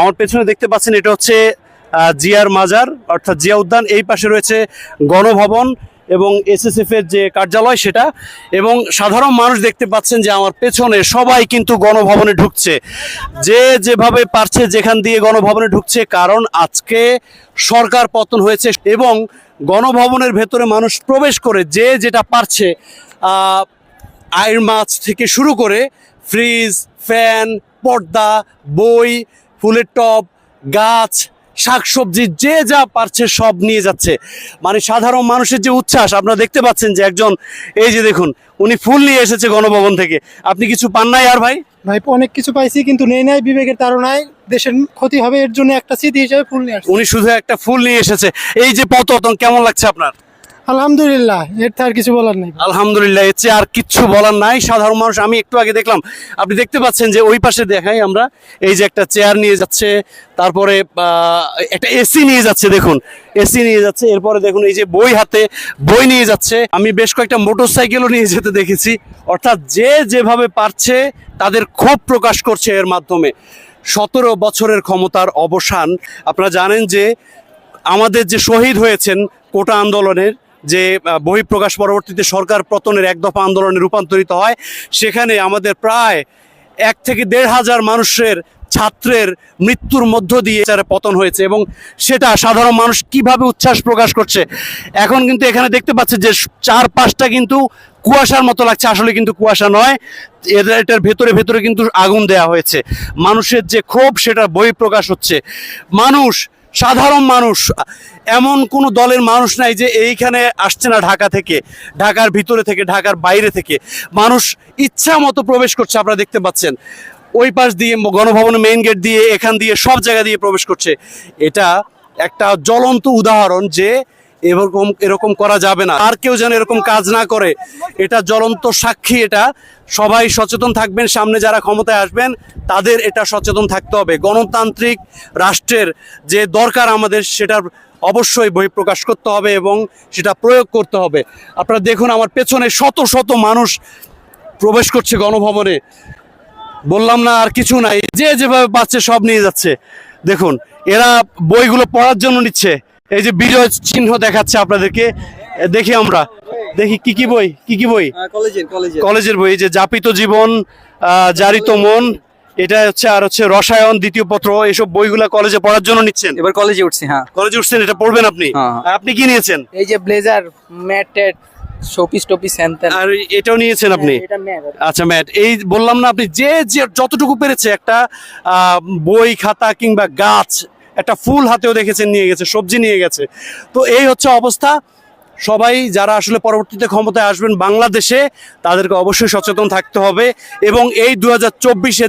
আমার পেছনে দেখতে পাচ্ছেন এটা হচ্ছে জিয়ার মাজার, অর্থাৎ জিয়া উদ্যান। এই পাশে রয়েছে গণভবন এবং এসএসএফ এর যে কার্যালয় সেটা। এবং সাধারণ মানুষ দেখতে পাচ্ছেন যে আমার পেছনে সবাই কিন্তু গণভবনে ঢুকছে। যে যেভাবে পারছে যেখান দিয়ে গণভবনে ঢুকছে, কারণ আজকে সরকার পতন হয়েছে এবং গণভবনের ভেতরে মানুষ প্রবেশ করে যে যেটা পারছে আয়ের মাছ থেকে শুরু করে, ফ্রিজ, ফ্যান, পর্দা, বই ফুলের টব গাছ শাকসবজি যে যা পারছে সব নিয়ে যাচ্ছে। মানে সাধারণ মানুষের যে উচ্ছ্বাস আপনারা দেখতে পাচ্ছেন যে একজন এই যে দেখুন উনি ফুল নিয়ে এসেছে গণভবন থেকে। আপনি কিছু পান নাই আর ভাই? ভাই অনেক কিছু পাইছি কিন্তু নেই নাই বিবেকের তাড়নায় দেশের ক্ষতি হবে এর জন্য একটা স্মৃতি হিসেবে ফুল নিয়ে আসছি। উনি শুধু একটা ফুল নিয়ে এসেছে। এই যে পতন কেমন লাগছে আপনার? আলহামদুলিল্লাহ, এর তো আর কিছু বলার নেই। আলহামদুলিল্লাহ, এর চেয়ে আর কিচ্ছু বলার নাই। সাধারণ মানুষ, আমি একটু আগে দেখলাম, আপনি দেখতে পাচ্ছেন যে ওই পাশে দেখাই আমরা, এই যে একটা চেয়ার নিয়ে যাচ্ছে, তারপরে একটা এসি নিয়ে যাচ্ছে, দেখুন, এসি নিয়ে যাচ্ছে, এরপরে দেখুন এই যে বই হাতে বই নিয়ে যাচ্ছে। আমি বেশ কয়েকটা মোটর সাইকেলও নিয়ে যেতে দেখেছি, অর্থাৎ যে যেভাবে পারছে, তাদের ক্ষোভ প্রকাশ করছে এর মাধ্যমে। সতেরো বছরের ক্ষমতার অবসান, আপনারা জানেন যে আমাদের যে শহীদ হয়েছেন কোটা আন্দোলনের যে বহিঃপ্রকাশ পরবর্তীতে সরকার পতনের এক দফা আন্দোলনে রূপান্তরিত হয়, সেখানে আমাদের প্রায় এক থেকে দেড় হাজার মানুষের ছাত্রের মৃত্যুর মধ্য দিয়ে যারা পতন হয়েছে এবং সেটা সাধারণ মানুষ কীভাবে উচ্ছ্বাস প্রকাশ করছে? এখন কিন্তু এখানে দেখতে পাচ্ছে যে, চার পাঁচটা কিন্তু কুয়াশার মতো লাগছে। আসলে কিন্তু কুয়াশা নয় এদের এটার ভেতরে ভেতরে কিন্তু আগুন দেয়া হয়েছে। মানুষের যে ক্ষোভ, সেটা বহিঃপ্রকাশ হচ্ছে। মানুষ সাধারণ মানুষ, এমন কোনো দলের মানুষ নাই যে এইখানে আসছে না ঢাকা থেকে, ঢাকার ভিতরে থেকে, ঢাকার বাইরে থেকে। মানুষ ইচ্ছা মতো প্রবেশ করছে, আপনারা দেখতে পাচ্ছেন। ওই পাশ দিয়ে গণভবনের মেইন গেট দিয়ে, এখান দিয়ে সব জায়গা দিয়ে প্রবেশ করছে। এটা একটা জ্বলন্ত উদাহরণ যে এরকম এরকম করা যাবে না। আর কেউ যেন এরকম কাজ না করে, এটা জ্বলন্ত সাক্ষী এটা। সবাই সচেতন থাকবেন, সামনে যারা ক্ষমতায় আসবেন, তাদের এটা সচেতন থাকতে হবে। গণতান্ত্রিক রাষ্ট্রের যে দরকার আমাদের সেটার অবশ্যই বহিঃপ্রকাশ করতে হবে এবং সেটা প্রয়োগ করতে হবে। আপনারা দেখুন, আমার পেছনে শত শত মানুষ প্রবেশ করছে গণভবনে। বললাম না আর কিছু নাই, যে যেভাবে পাচ্ছে সব নিয়ে যাচ্ছে। দেখুন, এরা বইগুলো পড়ার জন্য নিচ্ছে। এই যে বিজয় চিহ্ন দেখাচ্ছে আপনাদেরকে দেখি আমরা। দেখি কি কি বই কি কি বই? কলেজের কলেজের। কলেজের বই এই যে জাপিত জীবন আহ, জারিত মন এটা হচ্ছে আর হচ্ছে রসায়ন দ্বিতীয় পত্র এসব বইগুলা কলেজে পড়ার জন্য নিচ্ছেন? এবার কলেজে উঠছি হ্যাঁ। কলেজে উঠছেন এটা পড়বেন আপনি? হ্যাঁ। আপনি কি নিয়েছেন? এই যে ব্লেজার ম্যাট শোপিস টোপিস। আর এটাও নিয়েছেন আপনি? হ্যাঁ, এটা ম্যাট। আচ্ছা ম্যাট। এই বললাম না আপনি যে যে যতটুকু পেরেছে একটা আহ, বই খাতা কিংবা গাছ একটা ফুল হাতেও দেখেছেন, নিয়ে গেছে, সবজি নিয়ে গেছে। তো এই হচ্ছে অবস্থা। সবাই যারা আসলে পরবর্তীতে ক্ষমতায় আসবেন বাংলাদেশে, তাদেরকে অবশ্যই সচেতন থাকতে হবে এবং এই দু হাজার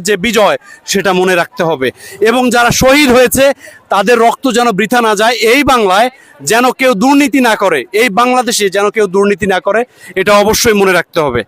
যে বিজয়, সেটা মনে রাখতে হবে। এবং যারা শহীদ হয়েছে, তাদের রক্ত যেন বৃথা না যায়, এই বাংলায় যেন কেউ দুর্নীতি না করে, এই বাংলাদেশে যেন কেউ দুর্নীতি না করে, এটা অবশ্যই মনে রাখতে হবে।